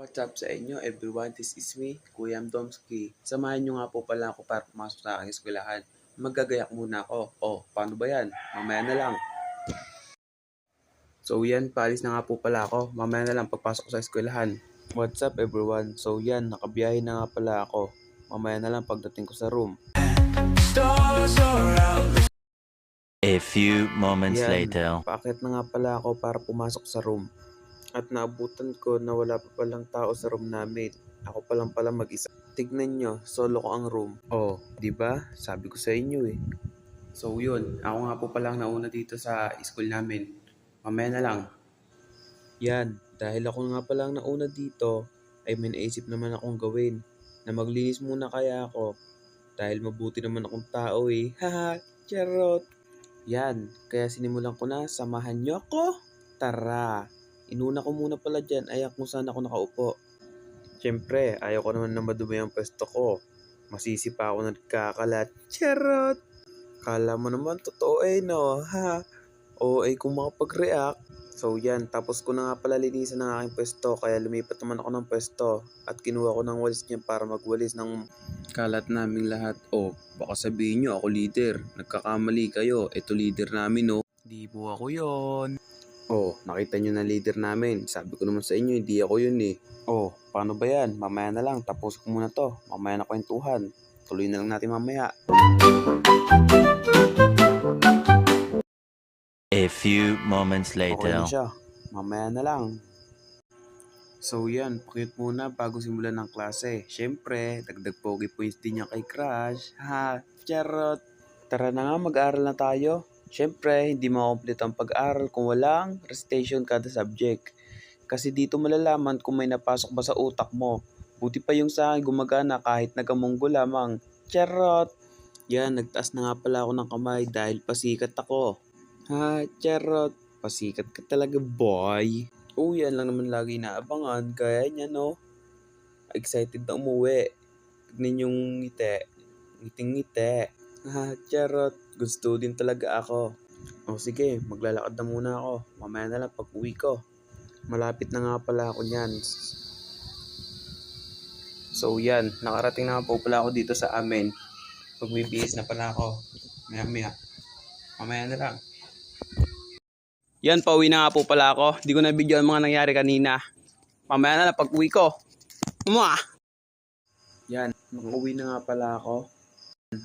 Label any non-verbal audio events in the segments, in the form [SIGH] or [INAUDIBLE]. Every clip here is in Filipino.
What's up sa inyo everyone? This is me, Kuya Domski. Samahan nyo nga po pala ako para pumasok sa aking eskwelahan. Magagayak muna ako. Oh, paano ba yan? Mamaya na lang. So yan, paalis na nga po pala ako. Mamaya na lang pagpasok ko sa eskwelahan. What's up everyone? So yan, nakabiyahe na nga pala ako. Mamaya na lang pagdating ko sa room. A few moments Yan. later. Paakit na nga pala ako para pumasok sa room. At naabutan ko na wala pa palang tao sa room namin. Ako pa lang pala mag-isa. Tignan nyo, solo ko ang room. Oh, di ba? Sabi ko sa inyo eh. So yun, ako nga po palang nauna dito sa school namin. Mamaya na lang. Yan, dahil ako nga palang nauna dito, ay may naisip naman akong gawin. Na maglinis muna kaya ako. Dahil mabuti naman akong tao eh. [LAUGHS] Haha, charot. Yan, kaya sinimulan ko na, samahan nyo ako. Tara. Inuna ko muna pala dyan, ay kung saan ako nakaupo. Siyempre, ayaw ko naman na madumi ang pwesto ko. Masisi pa ako nagkakalat. Charot! Kala mo naman totoo eh, no? Ha? O ay kung makapag-react. So yan, tapos ko na nga pala linisan ng aking pwesto, kaya lumipat naman ako ng pwesto. At kinuha ko ng walis niya para magwalis ng kalat naming lahat. O, baka sabihin nyo ako leader. Nagkakamali kayo. Ito leader namin, no? Di po ako yon. Oh, nakita nyo na leader namin. Sabi ko naman sa inyo, hindi ako yun eh. Oh, paano ba yan? Mamaya na lang, tapos ko muna to. Mamaya na kwentuhan. Tuloy na lang natin mamaya. A few moments Okay na later. siya. Mamaya na lang. So yan, pakit muna bago simulan ng klase. Siyempre, dagdag pogi points din niya kay Crush. Ha, charot. Tara na nga, mag-aaral na tayo. Siyempre, hindi makomplete ang pag-aaral kung walang recitation kada subject. Kasi dito malalaman kung may napasok ba sa utak mo. Buti pa yung sa akin gumagana kahit nagamunggo lamang. Charot! Yan, nagtaas na nga pala ako ng kamay dahil pasikat ako. Ha, charot. Pasikat ka talaga, boy. Oo, yan lang naman lagi inaabangan. Gaya niya, no? Excited na umuwi. Tignan yung ngiti. Ngiting-ngiti. Ha, charot. Gusto din talaga ako. O sige, maglalakad na muna ako. Mamaya na lang pag uwi ko. Malapit na nga pala ako niyan. So yan, nakarating na po pala ako dito sa amin. Magbibihis na pala ako. Maya maya. Mamaya na lang. Yan, pauwi na nga po pala ako. Di ko na video ang mga nangyari kanina. Mamaya na lang pag uwi ko. Mwah! Yan, makauwi na nga pala ako.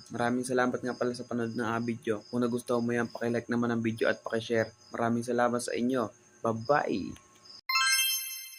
Maraming salamat nga pala sa panood ng ah, video. Kung nagustuhan mo yan, pakilike naman ang video at pakishare. Maraming salamat sa inyo. Bye-bye!